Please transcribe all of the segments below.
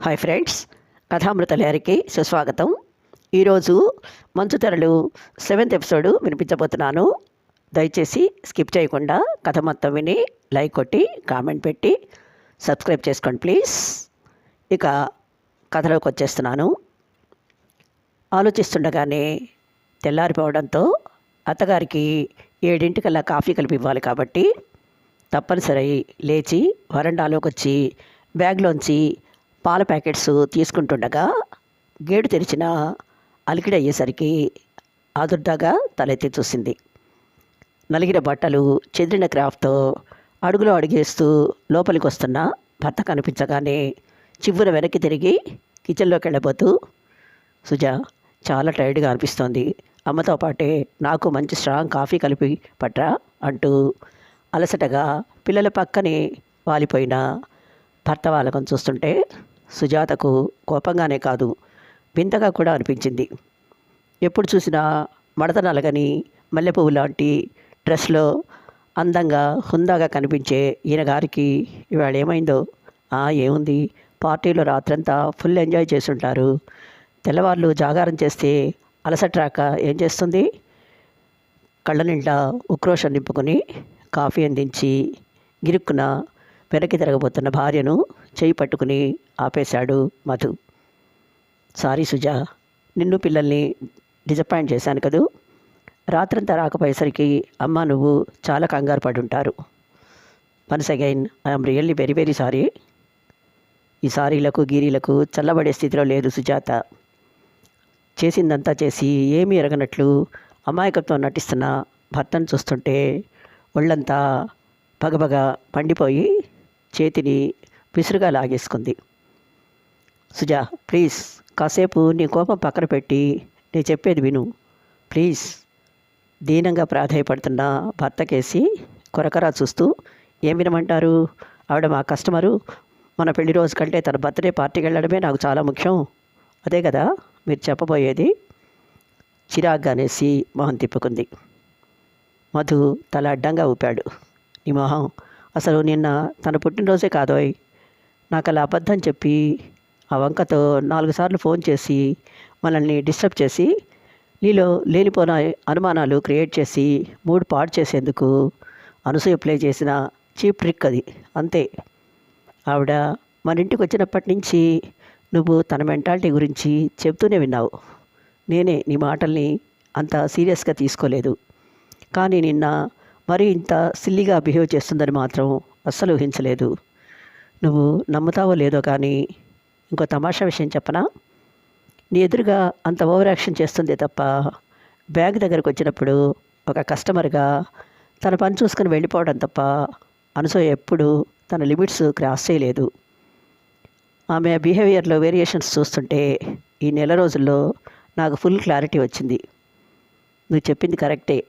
Hi friends కథామృత లేరికి సుస్వాగతం. ఈరోజు మంచుతెరలు seventh episode వినిపించబోతున్నాను. దయచేసి స్కిప్ చేయకుండా కథ మొత్తం విని లైక్ కొట్టి కామెంట్ పెట్టి సబ్స్క్రైబ్ చేసుకోండి ప్లీజ్. ఇక కథలోకి వచ్చేస్తున్నాను. ఆలోచిస్తుండగానే తెల్లారిపోవడంతో అత్తగారికి ఏడింటికల్లా కాఫీ కలిపి ఇవ్వాలి కాబట్టి తప్పనిసరి లేచి వరండాలోకి వచ్చి బ్యాగ్లోంచి పాల ప్యాకెట్స్ తీసుకుంటుండగా గేటు తెరిచిన అలికిడి అయ్యేసరికి ఆదుర్దాగా తలెత్తి చూసింది. నలిగిన బట్టలు చెదిరిన క్రాఫ్ట్తో అడుగులో అడిగేస్తూ లోపలికి వస్తున్న భర్త కనిపించగానే చివ్వున వెనక్కి తిరిగి కిచెన్లోకి వెళ్ళబోతూ సుజా చాలా టైర్డ్గా అనిపిస్తోంది. అమ్మతో పాటే నాకు మంచి స్ట్రాంగ్ కాఫీ కలిపి పట్రా అంటూ అలసటగా పిల్లల పక్కనే వాలిపోయిన భర్త వాళ్ళకం చూస్తుంటే సుజాతకు కోపంగానే కాదు వింతగా కూడా అనిపించింది. ఎప్పుడు చూసినా మడత నలగని మల్లెపువ్వు లాంటి డ్రెస్లో అందంగా హుందాగా కనిపించే ఈయన గారికి ఇవాళ ఏమైందో? ఆ ఏముంది? పార్టీలో రాత్రంతా ఫుల్ ఎంజాయ్ చేస్తుంటారు తెల్లవార్లు జాగారం చేస్తే అలసట్రాక ఏం చేస్తుంది? కళ్ళ నిండా ఉక్రోషం నింపుకొని కాఫీ అందించి గిరుక్కున వెనక్కి తిరగబోతున్న భార్యను చేయి పట్టుకుని ఆపేశాడు మధు. సారీ సుజా నిన్ను పిల్లల్ని డిసప్పాయింట్ చేశాను కదూ. రాత్రంతా రాకపోయేసరికి అమ్మ నువ్వు చాలా కంగారు పడి ఉంటారు once again I'm really very very sorry. ఈ సారీలకు గీరీలకు చల్లబడే స్థితిలో లేదు సుజాత. చేసిందంతా చేసి ఏమీ ఎరగనట్లు అమాయకత్వం నటిస్తున్న భర్తను చూస్తుంటే ఒళ్ళంతా పగబగ పండిపోయి చేతిని విసురుగా లాగేసుకుంది. సుజా ప్లీజ్ కాసేపు నీ కోపం పక్కన పెట్టి నేను చెప్పేది విను. ప్లీజ్. దీనంగా ప్రాధాయపడుతున్న భర్తకేసి కొరకరా చూస్తూ ఏం వినమంటారు? ఆవిడ మా కస్టమరు. మన పెళ్ళి రోజు కంటే తన బర్త్డే పార్టీకి వెళ్ళడమే నాకు చాలా ముఖ్యం. అదే కదా మీరు చెప్పబోయేది? చిరాగ్గానేసి మొహం తిప్పుకుంది. మధు తల అడ్డంగా ఊపాడు. నీ మొహం. అసలు నిన్న తన పుట్టినరోజే కాదోయ్. నాకు అలా అబద్ధం చెప్పి ఆ వంకతో నాలుగు సార్లు ఫోన్ చేసి మనల్ని డిస్టర్బ్ చేసి నీలో లేనిపోయిన అనుమానాలు క్రియేట్ చేసి మూడ్ పాడు చేసేందుకు అనసూయ ప్లే చేసిన చీప్ ట్రిక్ అది. అంతే. ఆవిడ మన ఇంటికి వచ్చినప్పటి నుంచి నువ్వు తన మెంటాలిటీ గురించి చెప్తూనే విన్నావు. నేనే నీ మాటల్ని అంత సీరియస్గా తీసుకోలేదు. కానీ నిన్న మరీ ఇంత సిల్లిగా బిహేవ్ చేస్తుందని మాత్రం అస్సలు ఊహించలేదు. నువ్వు నమ్ముతావో లేదో కానీ ఇంకో తమాషా విషయం చెప్పనా? నీ ఎదురుగా అంత ఓవర్ యాక్షన్ చేస్తుంది తప్ప బ్యాగ్ దగ్గరకు వచ్చినప్పుడు ఒక కస్టమర్గా తన పని చూసుకుని వెళ్ళిపోవడం తప్ప అనసూయ ఎప్పుడు తన లిమిట్స్ క్రాస్ చేయలేదు. ఆమె బిహేవియర్లో వేరియేషన్స్ చూస్తుంటే ఈ నెల రోజుల్లో నాకు ఫుల్ క్లారిటీ వచ్చింది. నువ్వు చెప్పింది కరెక్టే.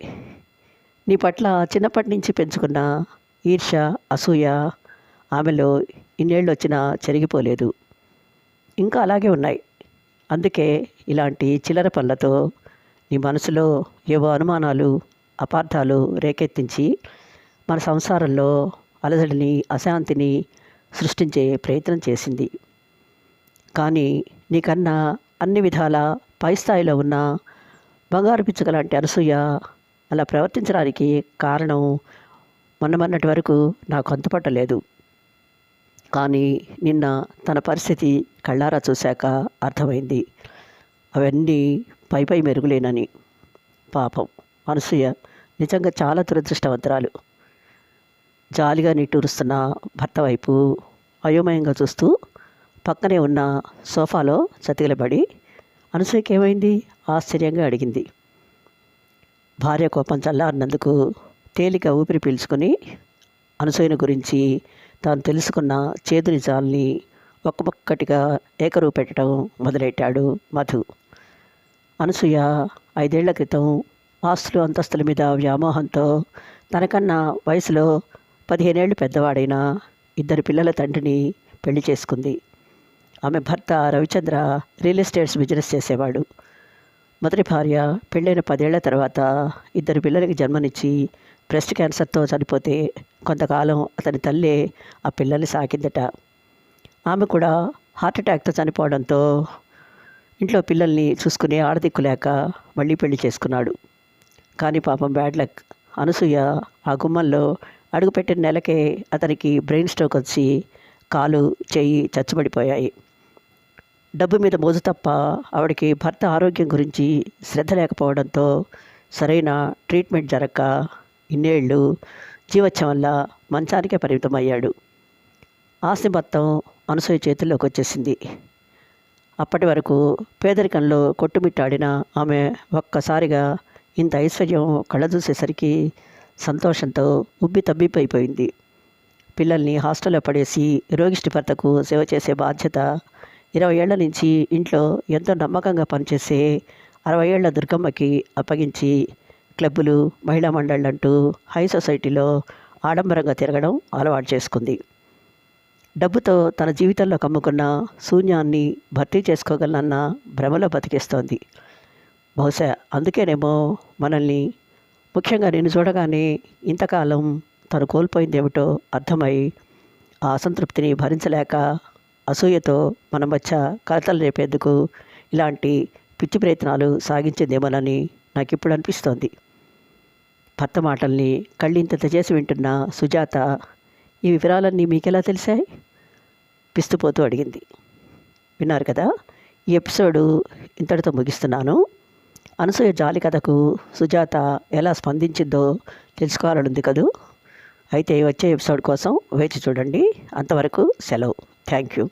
నీ పట్ల చిన్నప్పటి నుంచి పెంచుకున్న ఈర్ష అసూయ ఆమెలో ఇన్నేళ్ళు వచ్చినా చెరిగిపోలేదు. ఇంకా అలాగే ఉన్నాయి. అందుకే ఇలాంటి చిల్లర పనులతో నీ మనసులో ఏవో అనుమానాలు అపార్థాలు రేకెత్తించి మన సంసారంలో అలజడిని అశాంతిని సృష్టించే ప్రయత్నం చేసింది. కానీ నీకన్నా అన్ని విధాల పై స్థాయిలో ఉన్న బంగారు పిచ్చుక లాంటి అనసూయ అలా ప్రవర్తించడానికి కారణం మొన్న మొన్నటి వరకు నాకు అంతుపట్టలేదు కానీ నిన్న తన పరిస్థితి కళ్ళారా చూశాక అర్థమైంది. అవన్నీ పై పై మెరుగులేనని. పాపం. అనసూయ నిజంగా చాలా దురదృష్టవంతురాలు. జాలిగా నిట్టూరుస్తున్న భర్త వైపు అయోమయంగా చూస్తూ పక్కనే ఉన్న సోఫాలో చతికిలబడి అనసూయకి ఏమైంది ఆశ్చర్యంగా అడిగింది. భార్య కోపం చల్లారినందుకు తేలిక ఊపిరి పీల్చుకుని అనసూయను గురించి తాను తెలుసుకున్న చేదు నిజాల్ని ఒక్కొక్కటిగా ఏకరువు పెట్టడం మొదలెట్టాడు మధు. అనసూయ ఐదేళ్ళ క్రితం ఆస్తులు అంతస్తుల మీద వ్యామోహంతో తనకన్నా వయసులో పదిహేనేళ్ళు పెద్దవాడైన ఇద్దరు పిల్లల తండ్రిని పెళ్ళి చేసుకుంది. ఆమె భర్త రవిచంద్ర రియల్ ఎస్టేట్స్ బిజినెస్ చేసేవాడు. మొదటి భార్య పెళ్ళైన పదేళ్ళ తర్వాత ఇద్దరు పిల్లలకి జన్మనిచ్చి బ్రెస్ట్ క్యాన్సర్తో చనిపోతే కొంతకాలం అతని తల్లి ఆ పిల్లల్ని సాకిందట. ఆమె కూడా హార్ట్ అటాక్తో చనిపోవడంతో ఇంట్లో పిల్లల్ని చూసుకునే ఆడదిక్కు లేక మళ్ళీ పెళ్ళి చేసుకున్నాడు. కానీ పాపం బ్యాడ్ లక్. అనసూయ ఆ గుమ్మంలో అడుగుపెట్టిన నెలకే అతనికి బ్రెయిన్ స్ట్రోక్ వచ్చి కాలు చెయ్యి చచ్చుబడిపోయాయి. డబ్బు మీద మోజు తప్ప ఆవిడకి భర్త ఆరోగ్యం గురించి శ్రద్ధ లేకపోవడంతో సరైన ట్రీట్మెంట్ జరగక ఇన్నేళ్ళు జీవచ్చం వల్ల మంచానికే పరిమితమయ్యాడు. ఆస్తి మొత్తం అనసూయ చేతుల్లోకి వచ్చేసింది. అప్పటి వరకు పేదరికంలో కొట్టుమిట్టాడిన ఆమె ఒక్కసారిగా ఇంత ఐశ్వర్యం కళ్ళ చూసేసరికి సంతోషంతో ఉబ్బి తబ్బిపోయిపోయింది. పిల్లల్ని హాస్టల్లో పడేసి రోగిష్టి భర్తకు సేవ చేసే బాధ్యత ఇరవై ఏళ్ళ నుంచి ఇంట్లో ఎంతో నమ్మకంగా పనిచేసే అరవై ఏళ్ళ దుర్గమ్మకి అప్పగించి క్లబ్బులు మహిళా మండళ్ళంటూ హై సొసైటీలో ఆడంబరంగా తిరగడం అలవాటు చేసుకుంది. డబ్బుతో తన జీవితంలో కమ్ముకున్న శూన్యాన్ని భర్తీ చేసుకోగలనన్న భ్రమలో బతికేస్తోంది. బహుశా అందుకేనేమో మనల్ని ముఖ్యంగా నేను చూడగానే ఇంతకాలం తను కోల్పోయిందేమిటో అర్థమై ఆ అసంతృప్తిని భరించలేక అసూయతో మన మధ్య కలతలు రేపేందుకు ఇలాంటి పిచ్చి ప్రయత్నాలు సాగించిందేమోనని నాకు ఇప్పుడు అనిపిస్తోంది. భర్త మాటల్ని కళ్ళింత చేసి వింటున్న సుజాత ఈ వివరాలన్నీ మీకెలా తెలిసాయి? పిస్తుపోతూ అడిగింది. విన్నారు కదా ఈ ఎపిసోడు ఇంతటితో ముగిస్తున్నాను. అనసూయ జాలి కథకు సుజాత ఎలా స్పందించిందో తెలుసుకోవాలనుంది కదూ? అయితే వచ్చే ఎపిసోడ్ కోసం వేచి చూడండి. అంతవరకు సెలవు. Thank you.